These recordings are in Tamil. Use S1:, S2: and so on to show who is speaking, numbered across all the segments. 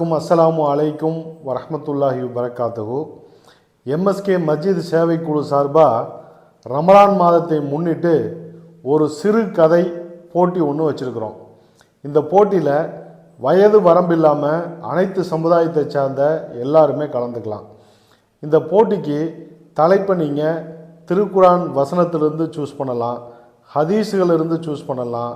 S1: அனைவருக்கும் அஸ்ஸலாமு அலைக்கும் வரஹ்மத்துல்லாஹி வரகாத்துஹு எம்எஸ்கே மஸ்ஜித் சேவைக்குழு சார்பாக ரமலான் மாதத்தை முன்னிட்டு ஒரு சிறு கதை போட்டி ஒன்று வச்சுருக்குறோம். இந்த போட்டியில் வயது வரம்பில்லாமல் அனைத்து சமுதாயத்தை சார்ந்த எல்லாருமே கலந்துக்கலாம். இந்த போட்டிக்கு தலைப்பை நீங்கள் திருக்குரான் வசனத்திலிருந்து சூஸ் பண்ணலாம். ஹதீஸுகளிலிருந்து சூஸ் பண்ணலாம்.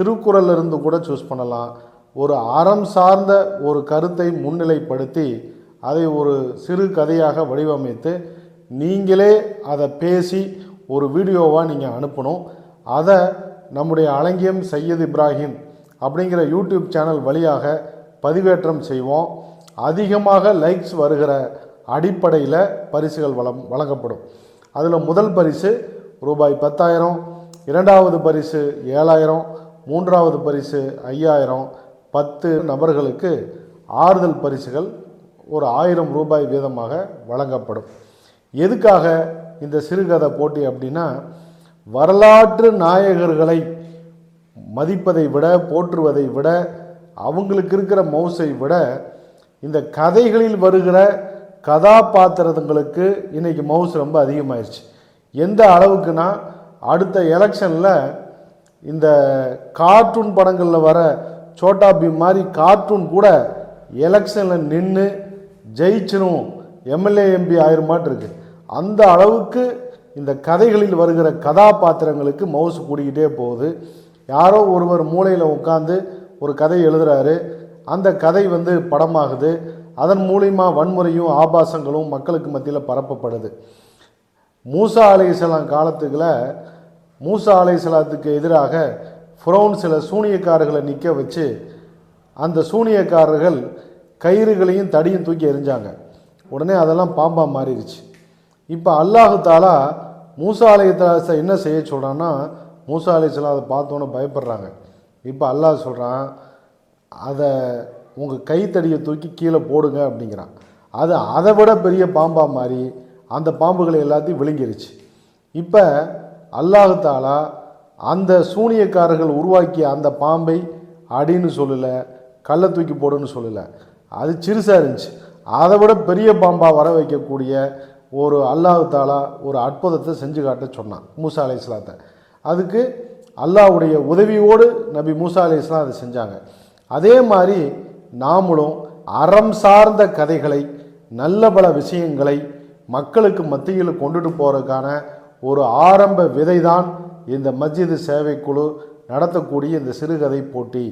S1: திருக்குறள்லிருந்து கூட சூஸ் பண்ணலாம். ஒரு அறம் சார்ந்த ஒரு கருத்தை முன்னிலைப்படுத்தி அதை ஒரு சிறு கதையாக வடிவமைத்து நீங்களே அதை பேசி ஒரு வீடியோவாக நீங்கள் அனுப்பணும். அதை நம்முடைய அலங்கியம் சையத் இப்ராஹிம் அப்படிங்கிற யூடியூப் சேனல் வழியாக பதிவேற்றம் செய்வோம். அதிகமாக லைக்ஸ் வருகிற அடிப்படையில் பரிசுகள் வளம் வழங்கப்படும். அதில் முதல் பரிசு ரூபாய் பத்தாயிரம் இரண்டாவது பரிசு ஏழாயிரம் மூன்றாவது பரிசு ஐயாயிரம் பத்து நபர்களுக்கு ஆறுதல் பரிசுகள் ஒரு ஆயிரம் ரூபாய் வீதமாக வழங்கப்படும். எதுக்காக இந்த சிறுகதை போட்டி அப்படின்னா வரலாற்று நாயகர்களை மதிப்பதை விட போற்றுவதை விட அவங்களுக்கு இருக்கிற மவுசை விட இந்த கதைகளில் வருகிற கதாபாத்திரங்களுக்கு இன்றைக்கி மவுஸ் ரொம்ப அதிகமாயிருச்சு. எந்த அளவுக்குனா அடுத்த எலெக்ஷனில் இந்த கார்ட்டூன் படங்களில் வர சோட்டா பீம் மாதிரி கார்ட்டூன் கூட எலெக்ஷனில் நின்று ஜெயிச்சிடும் எம்எல்ஏ எம்பி ஆயிருமாட்டு இருக்கு. அந்த அளவுக்கு இந்த கதைகளில் வருகிற கதாபாத்திரங்களுக்கு மவுஸ் கூடிக்கிட்டே போகுது. யாரோ ஒருவர் மூலையில் உட்காந்து ஒரு கதை எழுதுறாரு. அந்த கதை வந்து படமாகுது. அதன் மூலிமா வன்முறையும் ஆபாசங்களும் மக்களுக்கு மத்தியில் பரப்பப்படுது. மூசா அலைசலாம் காலத்துக்குள்ள மூசா அலைசலாத்துக்கு எதிராக ஃப்ரௌன் சில சூனியக்காரர்களை நிற்க வச்சு அந்த சூனியக்காரர்கள் கயிறுகளையும் தடியும் தூக்கி எரிஞ்சாங்க உடனே அதெல்லாம் பாம்பா மாறிடுச்சு. இப்போ அல்லாஹு தாலா மூசா அலையத்தை என்ன செய்ய சொல்கிறான்னா மூசா அலைசலாம் அதை பார்த்தோன்னே பயப்படுறாங்க. இப்போ அல்லாஹ் சொல்கிறான் அதை உங்கள் கைத்தடியை தூக்கி கீழே போடுங்க அப்படிங்கிறான். அது அதை விட பெரிய பாம்பா மாறி அந்த பாம்புகளை எல்லாத்தையும் விழுங்கிருச்சு. இப்போ அல்லாஹு தாலா அந்த சூனியக்காரர்கள் உருவாக்கிய அந்த பாம்பை அடின்னு சொல்லலை கல்லை தூக்கி போடுன்னு சொல்லலை. அது சிறுசாக இருந்துச்சு. அதை விட பெரிய பாம்பாக வர வைக்கக்கூடிய ஒரு அல்லாஹு தாலா ஒரு அற்புதத்தை செஞ்சு காட்ட சொன்னான் மூசா அலை இஸ்லாத்தை அதுக்கு அல்லாஹ்வுடைய உதவியோடு நபி மூசா அலி இஸ்லாம் அதை செஞ்சாங்க. அதே மாதிரி நாமளும் அறம் சார்ந்த கதைகளை நல்ல பல விஷயங்களை மக்களுக்கு மத்தியில் கொண்டுட்டு போகிறதுக்கான ஒரு ஆரம்ப விதை தான் இந்த மஸ்ஜிது சேவைக்குழு நடத்தக்கூடிய இந்த சிறுகதை போட்டி.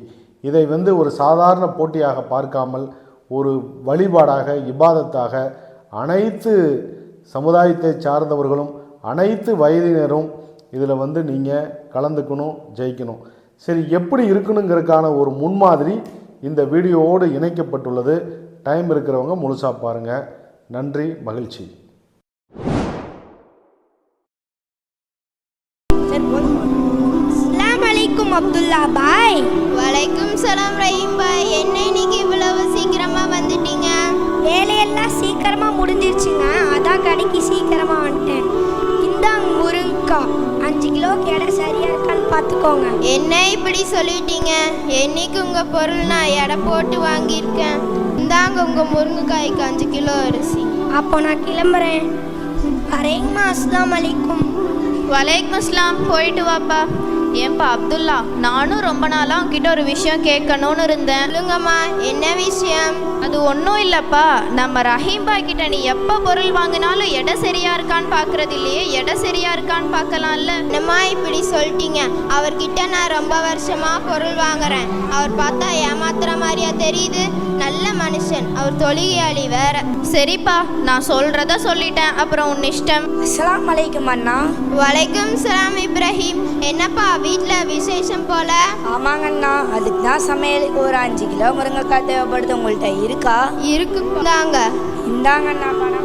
S1: இதை வந்து ஒரு சாதாரண போட்டியாக பார்க்காமல் ஒரு வழிபாடாக இபாதத்தாக அனைத்து சமுதாயத்தை சார்ந்தவர்களும் அனைத்து வயதினரும் இதில் வந்து நீங்கள் கலந்துக்கணும் ஜெயிக்கணும். சரி எப்படி இருக்கணுங்கிறதுக்கான ஒரு முன்மாதிரி இந்த வீடியோவோடு இணைக்கப்பட்டுள்ளது. டைம் இருக்கிறவங்க முழுசாக பாருங்கள் நன்றி மகிழ்ச்சி.
S2: அஸ்ஸலாமு அலைக்கும் அப்துல்லா பாய்.
S3: வலைக்கும் சலாம் ரஹீம் பாய். என்ன இன்னைக்கு இவ்வளவு சீக்கிரமா வந்துட்டீங்க?
S2: வேலையெல்லாம் சீக்கிரமா முடிஞ்சிருச்சுங்க. அதான் கடைக்கு சீக்கிரமா வந்துட்டேன். இந்தாங்க முருங்கக்காய் அஞ்சு கிலோ எடை சரியா இருக்கான்னு பார்த்துக்கோங்க
S3: என்ன இப்படி சொல்லிட்டீங்க? என்னைக்கு உங்க பொருள் நான் எடை போட்டு வாங்கியிருக்கேன்? இந்தாங்க உங்க முருங்கைக்காய்க்கு அஞ்சு கிலோ அரிசி.
S2: அப்போ நான் கிளம்புறேன். அரேங்கம்மா அஸ்ஸலாமு அலைக்கும்
S4: வலைக்கும் அஸ்லாம் போயிட்டு வாப்பா. ஏன்பா அப்துல்லா நானும் ரொம்ப நாளாக உங்ககிட்ட ஒரு விஷயம் கேட்கணும்னு இருந்தேன்.
S3: சொல்லுங்கம்மா என்ன விஷயம்?
S4: அது ஒன்றும் இல்லைப்பா. நம்ம ரஹீம்பா கிட்ட நீ எப்போ பொருள் வாங்கினாலும் எடை சரியா இருக்கான்னு பார்க்கறது இல்லையே? எடை சரியா இருக்கான்னு பார்க்கலாம்ல
S3: என்னம்மா இப்படி சொல்லிட்டீங்க? அவர்கிட்ட நான் ரொம்ப வருஷமாக பொருள் வாங்குறேன். அவர் பார்த்தா ஏமாத்துற மாதிரியா தெரியுது? நல்ல மனுஷன். அவர் தொழுகையாளி வேற.
S4: சரிப்பா நான் சொல்றத சொல்லிட்டேன். அப்புறம் உன் இஷ்டம்.
S2: அஸ்ஸலாமு அலைக்கும் அண்ணா.
S3: வலைக்கும் சலாம் இப்ராஹிம். என்னப்பா வீட்டில் விசேஷம் போல?
S2: ஆமாங்க அண்ணா. அதுக்கு தான் சமையலுக்கு ஒரு அஞ்சு கிலோ முருங்கைக்காய் தேவைப்படுது. உங்கள்கிட்ட இருக்கா?
S3: இருக்கு தாங்க
S2: இந்தாங்க அண்ணா பணம்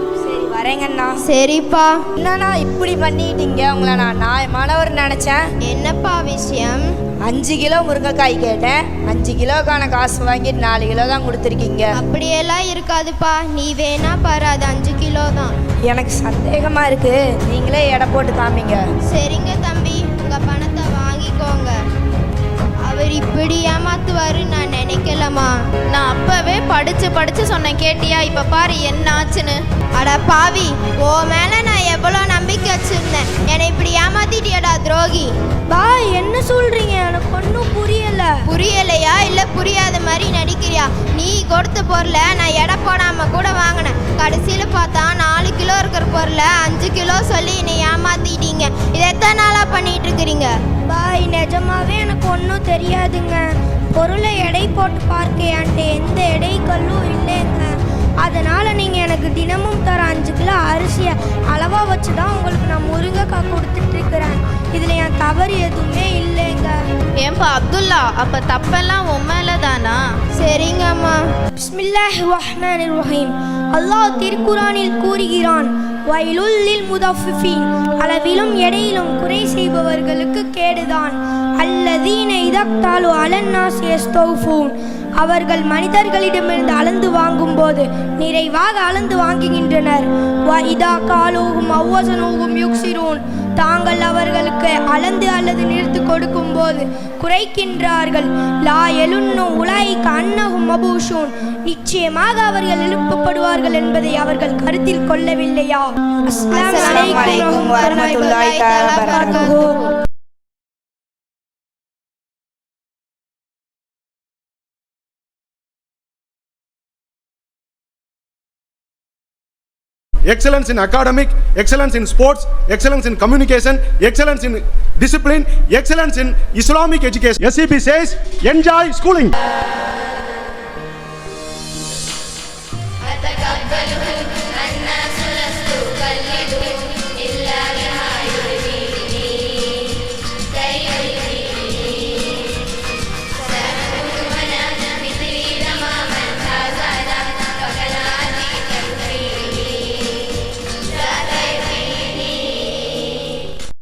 S2: சரி வரேங்க அண்ணா
S3: சரிப்பா.
S2: என்னண்ணா இப்படி பண்ணிட்டீங்க? உங்களை நான் நியாயமானவர் நினச்சேன்.
S3: என்னப்பா விஷயம்?
S2: அஞ்சு கிலோ முருங்கைக்காய் கேட்டேன். அஞ்சு கிலோக்கான காசு வாங்கிட்டு நாலு கிலோ தான் கொடுத்துருக்கீங்க.
S3: அப்படியெல்லாம் இருக்காதுப்பா. நீ வேணா பாரு அது அஞ்சு கிலோ தான்.
S2: எனக்கு சந்தேகமா இருக்கு. நீங்களே எடை போட்டு காமிங்க.
S3: சரிங்க தம்பி. அவர் இப்படி ஏமாத்துவாரு நான் நினைக்கலம்மா.
S4: நான் அப்பவே படிச்சு படிச்சு சொன்னேன் கேட்டியா இப்ப பாரு என்ன ஆச்சுன்னு
S3: அட பாவி ஓ மேல நான் எவ்வளோ நம்பிக்கை வச்சிருந்தேன். என்னை இப்படி ஏமாத்திட்டியடா துரோகி.
S2: பாய் என்ன சொல்றீங்க? எனக்கு ஒன்றும் புரியல.
S3: புரியலையா? இல்ல புரியாத மாதிரி நடிக்கிறியா? நீ கொடுத்த பொருளை நான் எடை போடாம கூட வாங்கினேன். கடைசியில பார்த்தா நாலு கிலோ இருக்கிற பொருளை அஞ்சு கிலோ சொல்லி என்னை ஏமாத்திட்டீங்க. இதை எத்தனை நாளா பண்ணிட்டு இருக்கிறீங்க?
S2: பாய் நிஜமாவே எனக்கு ஒன்றும் தெரியாதுங்க. பொருளை எடை போட்டு பார்க்க என்கிட்ட எந்த எடை கல்லும் இல்லைங்க. அதனால நீங்க எனக்கு தினமும் தர அஞ்சு கிலோ அரிசியை அளவா வச்சு தான் உங்களுக்கு நான் முருங்கைக்காய் கொடுத்துட்டு இருக்கிறேன். இதுல என் தவறு எதுவுமே இல்லைங்க.
S4: ஏன்பா அப்துல்லா அப்ப தப்பெல்லாம் உன் மேல தானா
S3: சரிங்கம்மா.
S2: பிஸ்மில்லாஹ் ரஹ்மானிர் ரஹீம். அல்லாஹ் திருக்குரானில் கூறுகிறான் வயலுள்ளில் முதஃபிஃபீன். அளவிலும் எடையிலும் குறை செய்பவர்களுக்கு கேடுதான். அல்லதீன இதத்தாலு அலன்னாஸ் எஸ்தோஃபூன். அவர்கள் மனிதர்களிடமிருந்து அளந்து வாங்கும்போது நிறைவாக அளந்து வாங்குகின்றனர். வைதா இதா அவ்வசனோகும் அவ்வசனூகும் யுக்சிரூன். தாங்கள் அவர்களுக்கு அளந்து அல்லது நிறுத்து கொடுக்கும்போது குறைக்கின்றார்கள். லா எழுன்னு உலாய்க்கு அன்னகும் மபூஷூன். நிச்சயமாக அவர்கள் எழுப்பப்படுவார்கள் என்பதை அவர்கள் கருத்தில் கொள்ளவில்லையா?
S3: அலைக்கும் வரஹ்மத்துல்லாஹி தஆலா
S5: excellence in academic, excellence in sports, excellence in communication, excellence in discipline, excellence in Islamic education. SCB says, enjoy schooling.